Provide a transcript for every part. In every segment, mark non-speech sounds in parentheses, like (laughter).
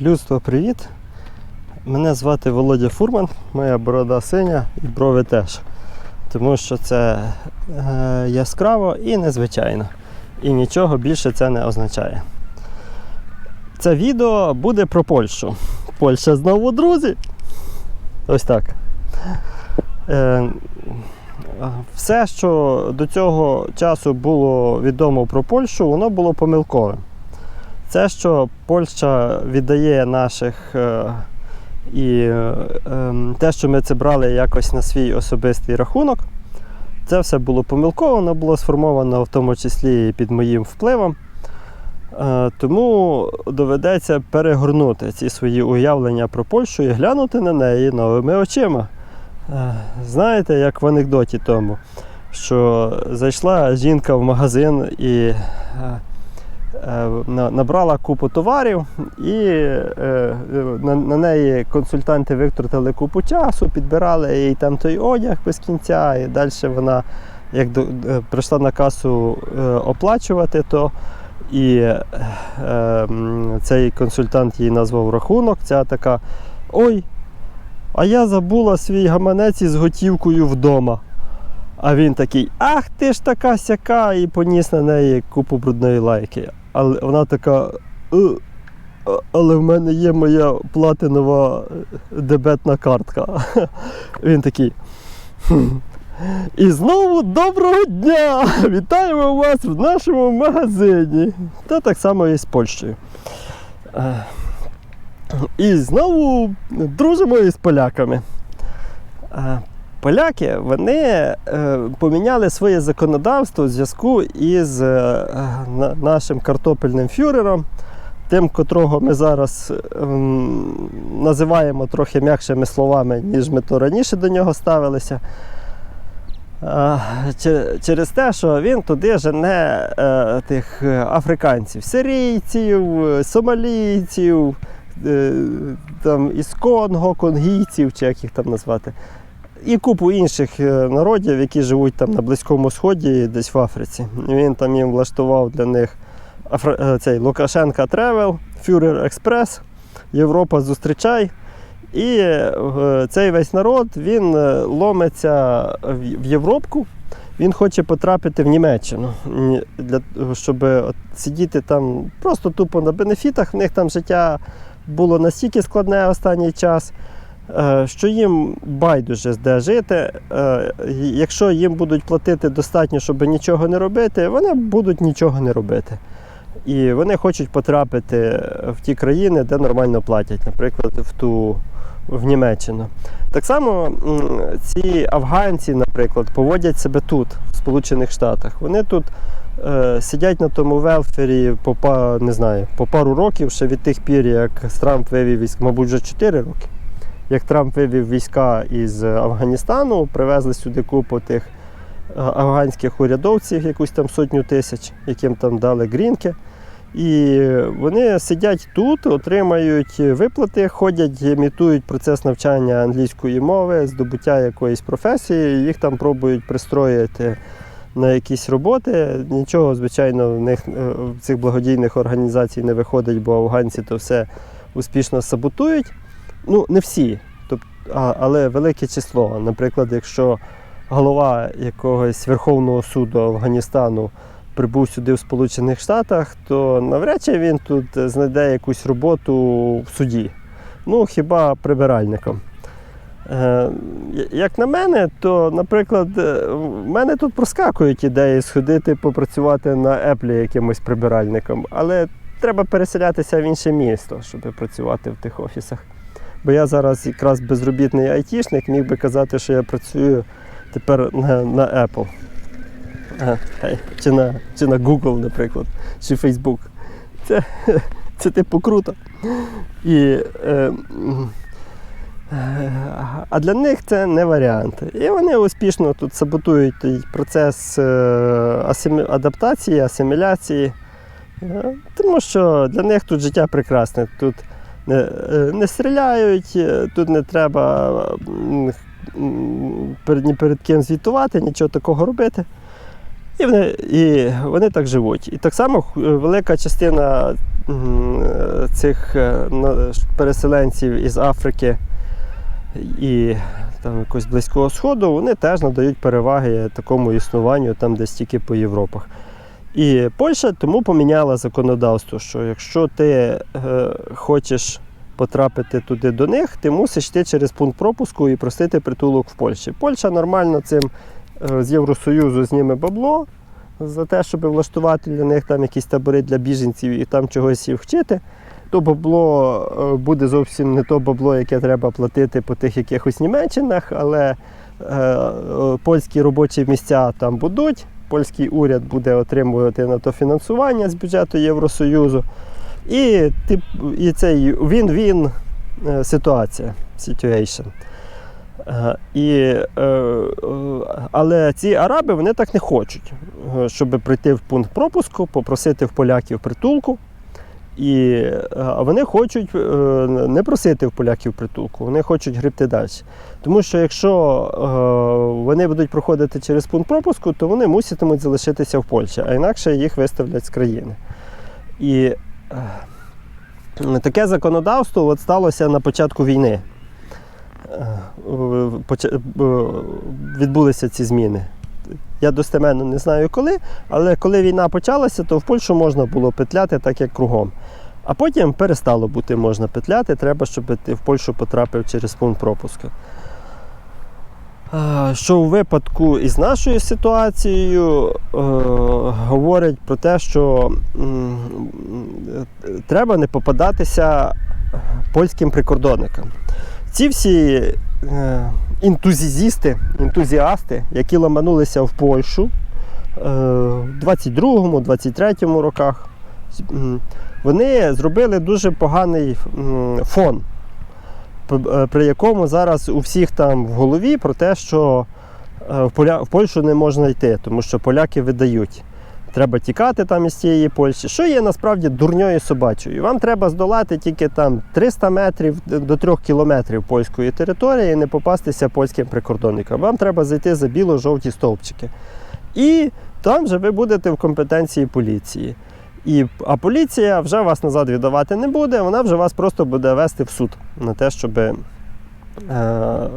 Людство, привіт! Мене звати Володя Фурман, моя борода синя і брови теж. Тому що це е, яскраво і незвичайно. І нічого більше це не означає. Це відео буде про Польщу. Польща знову друзі. Ось так. Е, все, що до цього часу було відомо про Польщу, воно було помилковим. Це, що Польща віддає наших е, і е, ем, те, що ми це брали якось на свій особистий рахунок, це все було помилково, воно було сформовано в тому числі і під моїм впливом. Е, Тому доведеться перегорнути ці свої уявлення про Польщу і глянути на неї новими очима. Знаєте, як в анекдоті тому, що зайшла жінка в магазин і набрала купу товарів, і е, на, на неї консультанти витратили купу часу, підбирали їй там той одяг без кінця, і далі вона, як е, прийшла на касу е, оплачувати, то і е, е, м, цей консультант їй назвав рахунок. Ця така: Ой, а я забула свій гаманець із готівкою вдома. А він такий, ах ти ж така сяка, і поніс на неї купу брудної лайки. Але вона така. «Е, але в мене є моя платинова е, дебетна картка. (laughs) Він такий. «Хм. І знову доброго дня! (laughs) Вітаємо вас в нашому магазині. Та так само і з Польщею. Е, І знову дружимо із поляками. Поляки вони е, поміняли своє законодавство в зв'язку із е, нашим картопельним фюрером, тим, котрого ми зараз ем, називаємо трохи м'якшими словами, ніж ми то раніше до нього ставилися. Через те, що він туди жене е, тих африканців, сирійців, сомалійців, там, із Конго, конгійців, чи як їх там назвати і купу інших е, народів, які живуть там на Близькому Сході, десь в Африці. Він там їм влаштував для них е, цей Лукашенка Тревел, Фюрер Експрес, Європа зустрічай. І е, цей весь народ він ломиться в Європку. Він хоче потрапити в Німеччину, для, щоб сидіти там просто тупо на бенефітах. В них там життя було настільки складне останній час, що їм байдуже де жити. Е, Якщо їм будуть платити достатньо, щоб нічого не робити, вони будуть нічого не робити. І вони хочуть потрапити в ті країни, де нормально платять, наприклад, в ту в Німеччину. Так само ці афганці, наприклад, поводять себе тут, в Сполучених Штатах. Вони тут е, сидять на тому велфері по, не знаю, по пару років ще від тих пір, як Трамп вивів військ, мабуть, вже 4 роки. Як Трамп вивів війська із Афганістану, привезли сюди купу тих е, афганських урядовців, якусь там сотню тисяч, яким там дали грінки. І вони сидять тут, отримають виплати, ходять, імітують процес навчання англійської мови, здобуття якоїсь професії, їх там пробують пристроїти на якісь роботи. Нічого, звичайно, в них е, в цих благодійних організацій не виходить, бо афганці то все успішно саботують. Ну, не всі, тобто, але велике число. Наприклад, якщо голова якогось Верховного суду Афганістану прибув сюди в Сполучених Штатах, то навряд чи він тут знайде якусь роботу в суді. Ну, хіба прибиральником. Е, як на мене, то, наприклад, е, в мене тут проскакують ідеї сходити попрацювати на Apple якимось прибиральником, але треба переселятися в інше місто, щоб працювати в тих офісах. Бо я зараз якраз безробітний айтішник, міг би казати, що я працюю тепер на, на Apple. Чи на, чи на Google, наприклад, чи Facebook. Це, (laughs) це типу круто. І, е, а для них це не варіант. І вони успішно тут саботують той процес е, адаптації, асиміляції. Е, Тому що для них тут життя прекрасне. Тут не, е, стріляють, е, тут не треба ні перед ким звітувати, нічого такого робити. І вони, і вони так живуть. І так само велика частина цих е, переселенців із Африки і там якогось Близького Сходу, вони теж надають переваги такому існуванню там десь тільки по Європах. І Польща тому поміняла законодавство, що якщо ти е, хочеш потрапити туди до них, ти мусиш йти через пункт пропуску і просити притулок в Польщі. Польща нормально цим е, з Євросоюзу зніме бабло за те, щоб влаштувати для них там якісь табори для біженців і там чогось їх вчити. То бабло е, буде зовсім не то бабло, яке треба платити по тих якихось Німеччинах, але е, е, польські робочі місця там будуть. Польський уряд буде отримувати на то фінансування з бюджету Євросоюзу. І, тип, і цей він-він е, ситуація, situation. Е, І, е, але ці араби вони так не хочуть, щоб прийти в пункт пропуску, попросити в поляків притулку. І е, вони хочуть е, не просити в поляків притулку, вони хочуть гребти далі. Тому що якщо е, вони будуть проходити через пункт пропуску, то вони муситимуть залишитися в Польщі, а інакше їх виставлять з країни. І таке законодавство от сталося на початку війни. Відбулися ці зміни. Я достеменно не знаю коли, але коли війна почалася, то в Польщу можна було петляти так, як кругом. А потім перестало бути можна петляти, треба, щоб ти в Польщу потрапив через пункт пропуску. Що у випадку із нашою ситуацією е, говорить про те, що е, треба не попадатися польським прикордонникам. Ці всі е, ентузіасти, ентузіасти, які ламанулися в Польщу е, в 22-му, 23-му роках, вони зробили дуже поганий фон, е, при якому зараз у всіх там в голові про те, що е, в Польщу не можна йти, тому що поляки видають. Треба тікати там із цієї Польщі, що є насправді дурньою собачою. Вам треба здолати тільки там 300 метрів до 3 кілометрів польської території і не попастися польським прикордонникам. Вам треба зайти за біло-жовті стовпчики. І там же ви будете в компетенції поліції. І, а поліція вже вас назад віддавати не буде, вона вже вас просто буде вести в суд на те, щоб е, е,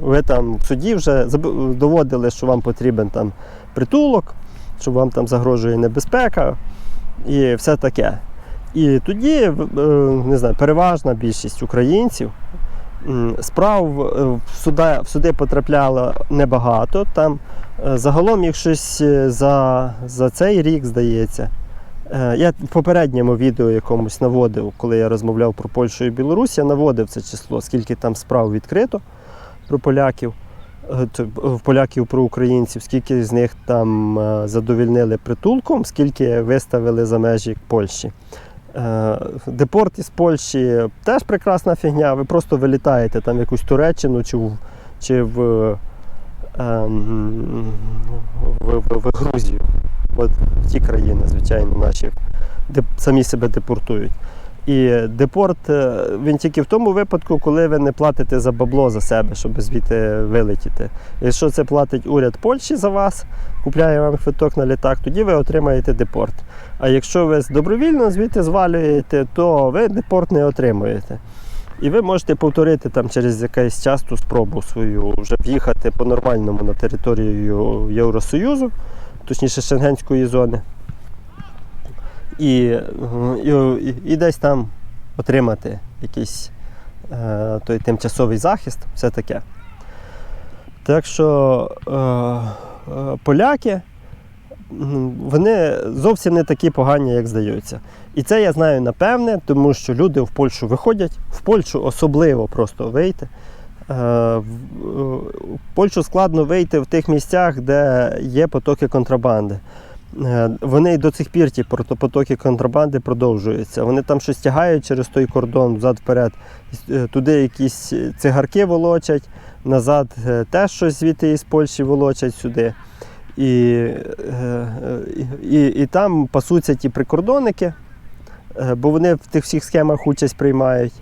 ви там в суді вже доводили, що вам потрібен там притулок, що вам там загрожує небезпека і все таке. І тоді е, не знаю, переважна більшість українців справ е, в суда, в суди потрапляло небагато. Там е, загалом їх щось за, за цей рік здається. Я в попередньому відео якомусь наводив, коли я розмовляв про Польщу і Білорусь, я наводив це число, скільки там справ відкрито про поляків, в поляків про українців, скільки з них там е, задовільнили притулком, скільки виставили за межі Польщі. Е, Депорт із Польщі теж прекрасна фігня. Ви просто вилітаєте там в якусь Туреччину чи в, чи в, в, в, в Грузію. От в ті країни, звичайно, наші де самі себе депортують. І депорт е, він тільки в тому випадку, коли ви не платите за бабло за себе, щоб звідти вилетіти. Якщо це платить уряд Польщі за вас, купляє вам квиток на літак, тоді ви отримаєте депорт. А якщо ви добровільно звідти звалюєте, то ви депорт не отримуєте. І ви можете повторити там через якийсь час ту спробу свою вже в'їхати по-нормальному на територію Євросоюзу, точніше Шенгенської зони. І, е, і, і, десь там отримати якийсь е, той тимчасовий захист, все таке. Так що е, е, поляки вони зовсім не такі погані, як здаються. І це я знаю напевне, тому що люди в Польщу виходять, в Польщу особливо просто вийти. Е, В в Польщу складно вийти в тих місцях, де є потоки контрабанди. Е, Вони до цих пір ті потоки контрабанди продовжуються. Вони там щось тягають через той кордон взад-вперед. Е, Туди якісь цигарки волочать, назад е, теж щось звідти із Польщі волочать сюди. І, і, і, там пасуться ті прикордонники, бо вони в тих всіх схемах участь приймають.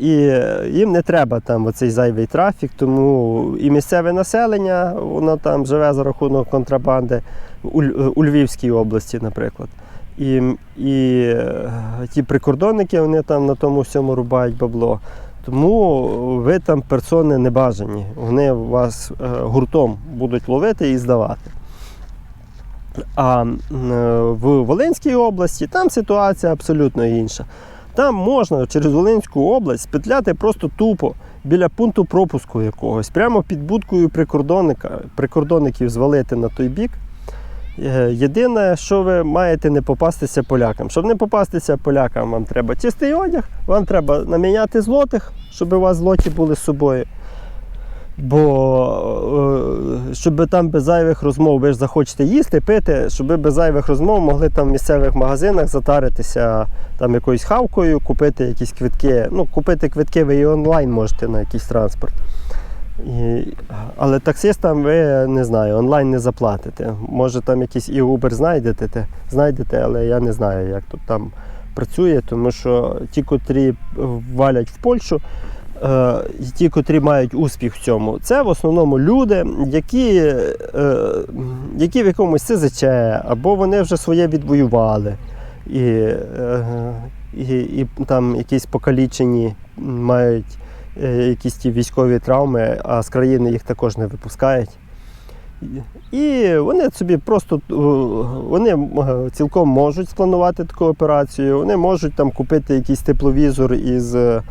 І їм не треба там оцей зайвий трафік, тому і місцеве населення, воно там живе за рахунок контрабанди у, у Львівській області, наприклад. І, і е, ті прикордонники вони там на тому всьому рубають бабло. Тому ви там персони не бажані. Вони вас е, гуртом будуть ловити і здавати. А е, в Волинській області там ситуація абсолютно інша. Там можна через Волинську область петляти просто тупо біля пункту пропуску якогось, прямо під будкою прикордонника, прикордонників звалити на той бік. Е, Єдине, що ви маєте не попастися полякам. Щоб не попастися полякам, вам треба чистий одяг, вам треба наміняти злотих, щоб у вас злоті були з собою. Бо е, щоб там без зайвих розмов, ви ж захочете їсти, пити, щоб ви без зайвих розмов могли там в місцевих магазинах затаритися там якоюсь хавкою, купити якісь квитки. Ну, купити квитки ви і онлайн можете на якийсь транспорт. І, але таксистам ви не знаю, онлайн не заплатите. Може там якийсь і Uber знайдете, те- знайдете, але я не знаю, як тут там працює, тому що ті, котрі валять в Польщу, е, ті, котрі мають успіх в цьому, це в основному люди, які, е, які в якомусь СЗЧ, або вони вже своє відвоювали. І, е, і, і там якісь покалічені мають е, якісь ті військові травми, а з країни їх також не випускають. І- вони собі просто е, вони е, цілком можуть спланувати таку операцію, вони можуть там купити якийсь тепловізор із е,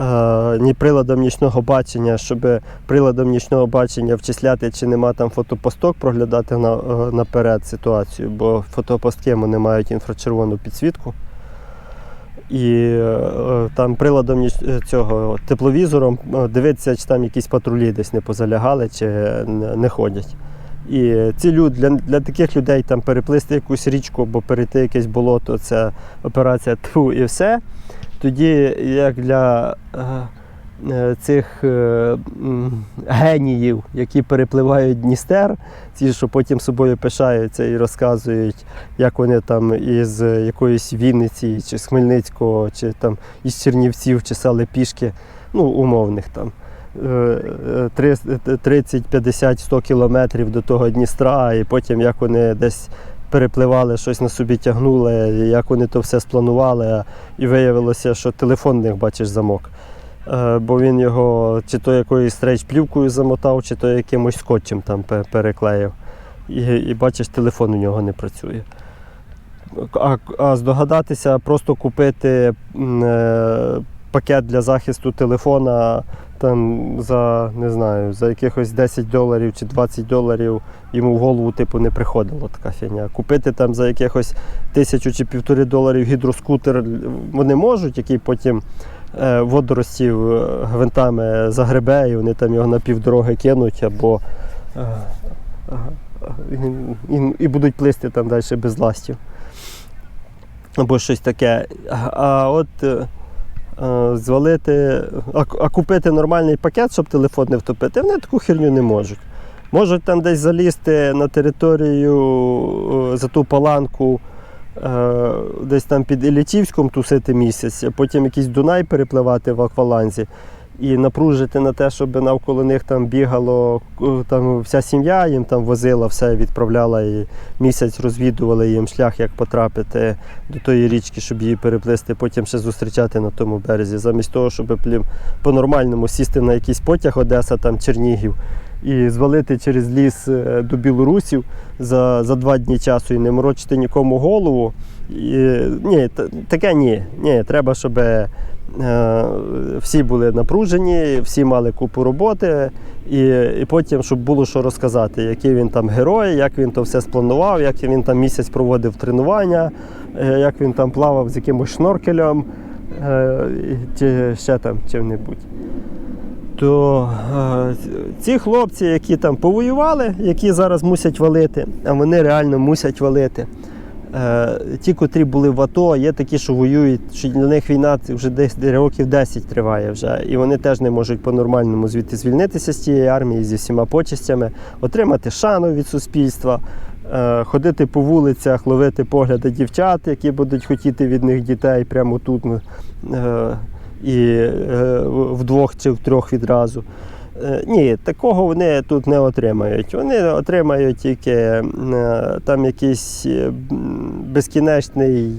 е, ні приладом нічного бачення, щоб приладом нічного бачення вчисляти, чи нема там фотопосток, проглядати на, е, наперед ситуацію, бо фотопостки вони мають інфрачервону підсвітку. І е, там приладом е, цього тепловізором е, дивитися, чи там якісь патрулі десь не позалягали, чи не, ходять. І ці люди для, для таких людей там переплисти якусь річку або перейти якесь болото, це операція тфу і все. Тоді, як для цих е, геніїв, які перепливають Дністер, ті, що потім собою пишаються і розказують, як вони там із якоїсь Вінниці, чи з Хмельницького, чи там із Чернівців чесали пішки, ну, умовних там. е, е, 30, 50, 100 кілометрів до того Дністра, і потім як вони десь перепливали, щось на собі тягнули, як вони то все спланували, і виявилося, що телефон в них бачиш замок. Е, Бо він його чи то якоюсь стрейч-плівкою замотав, чи то якимось скотчем там переклеїв. І, і бачиш, телефон у нього не працює. А, а здогадатися, просто купити е, пакет для захисту телефона там за не знаю, за якихось 10 доларів чи 20 доларів йому в голову типу не приходило така фігня. Купити там за якихось тисячу чи півтори доларів гідроскутер вони можуть, який потім водоростів е, гвинтами загребе, і вони там його на півдороги кинуть або е, е, і, і, будуть плисти там далі без ластів. Або щось таке. А- от е, е, звалити, а, а купити нормальний пакет, щоб телефон не втопити, вони таку херню не можуть. Можуть там десь залізти на територію е, за ту паланку, е, десь там під Ілітівськом тусити місяць, потім якийсь Дунай перепливати в акваланзі і напружити на те, щоб навколо них там бігало е, там вся сім'я, їм там возила, все відправляла і місяць розвідували їм шлях, як потрапити до тої річки, щоб її переплисти, потім ще зустрічати на тому березі, замість того, щоб по-нормальному сісти на якийсь потяг Одеса, там Чернігів. І звалити через ліс е, до Білорусів за, за два дні часу і не морочити нікому голову. І, ні, таке ні. Ні, треба, щоб всі були напружені, всі мали купу роботи, і, і потім, щоб було що розказати, який він там герой, як він то все спланував, як він там місяць проводив тренування, е, як він там плавав з якимось шноркелем, е, чи ще там чим-небудь. То е, ці хлопці, які там повоювали, які зараз мусять валити, а вони реально мусять валити. Е, ті, котрі були в АТО, є такі, що воюють, що для них війна вже десь років 10 триває вже. І вони теж не можуть по-нормальному звідти звільнитися з тієї армії зі всіма почестями, отримати шану від суспільства, е, ходити по вулицях, ловити погляди дівчат, які будуть хотіти від них дітей прямо тут. е, і вдвох чи втрьох відразу. Е, Ні, такого вони тут не отримають. Вони отримають тільки е, там якийсь е, безкінечний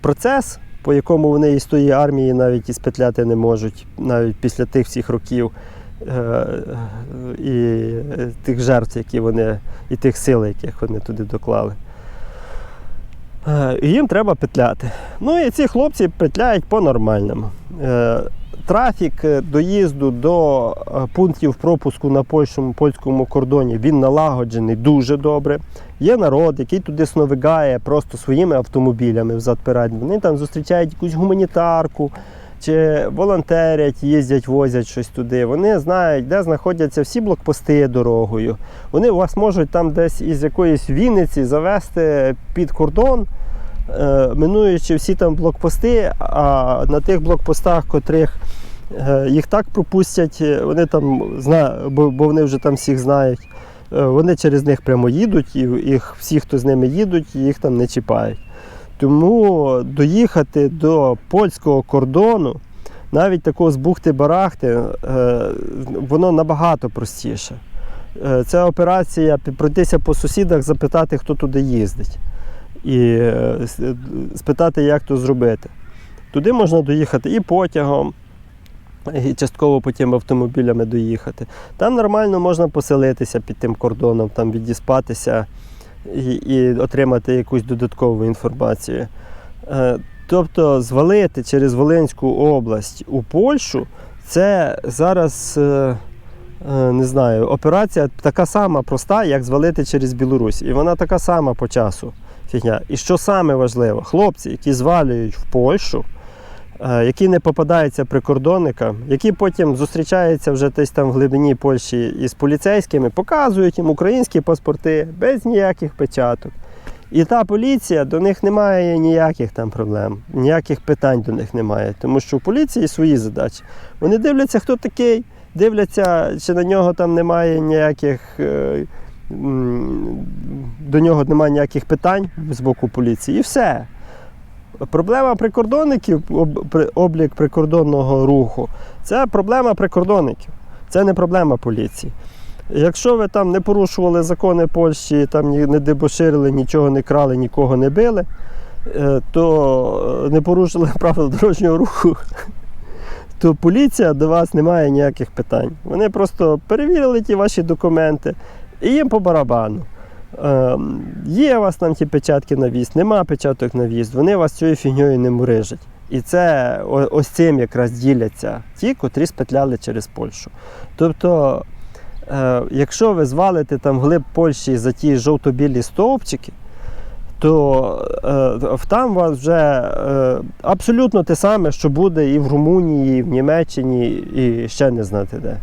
процес, по якому вони із тої армії навіть і спетляти не можуть, навіть після тих всіх років і тих жертв, які вони, і тих сил, яких вони туди доклали. І їм треба петляти. Ну і ці хлопці петляють по-нормальному. Трафік е, доїзду до е, пунктів пропуску на польському, польському кордоні він налагоджений дуже добре. Є народ, який туди сновигає просто своїми автомобілями взад-перед. Вони там зустрічають якусь гуманітарку чи волонтерять, їздять, возять щось туди. Вони знають, де знаходяться всі блокпости дорогою. Вони вас можуть там десь із якоїсь Вінниці завести під кордон, минуючи всі там блокпости, а на тих блокпостах, котрих е, їх так пропустять, е, вони там зна... бо, вони вже там всіх знають. е, Вони через них прямо їдуть, і їх всі, хто з ними їдуть, їх там не чіпають. Тому доїхати до польського кордону, навіть такого з бухти-барахти, е, воно набагато простіше. Е, Це операція пройтися по сусідах, запитати, хто туди їздить, і е, спитати, як то зробити. Туди можна доїхати і потягом, і частково потім автомобілями доїхати. Там нормально можна поселитися під тим кордоном, там відіспатися і, і отримати якусь додаткову інформацію. Е, Тобто звалити через Волинську область у Польщу це зараз е, е, не знаю, операція така сама проста, як звалити через Білорусь. І вона така сама по часу. Фігня. І що саме важливо, хлопці, які звалюють в Польщу, е, які не попадаються прикордонникам, які потім зустрічаються вже десь там в глибині Польщі із поліцейськими, показують їм українські паспорти без ніяких печаток. І та поліція до них немає ніяких там проблем, ніяких питань до них немає. Тому що у поліції свої задачі. Вони дивляться, хто такий, дивляться, чи на нього там немає ніяких. До нього немає ніяких питань з боку поліції, і все. Проблема прикордонників, облік прикордонного руху, це проблема прикордонників, це не проблема поліції. Якщо ви там не порушували закони Польщі, там не дебоширили, нічого не крали, нікого не били, е, то е, не порушили (laughs) правил дорожнього руху, то поліція до вас не має ніяких питань. Вони просто перевірили ті ваші документи і їм по барабану. Ем, Є у вас там ті печатки на в'їзд, нема печаток на в'їзд, вони вас цією фігньою не мурижать. І це ось цим якраз діляться ті, котрі спетляли через Польщу. Тобто, е, якщо ви звалите там вглиб Польщі за ті жовто-білі стовпчики, то е, там у вас вже е, абсолютно те саме, що буде і в Румунії, і в Німеччині, і ще не знати де.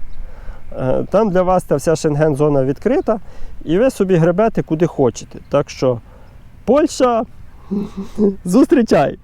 Там для вас та вся шенген-зона відкрита, і ви собі гребете куди хочете. Так що Польща, (laughs) зустрічай!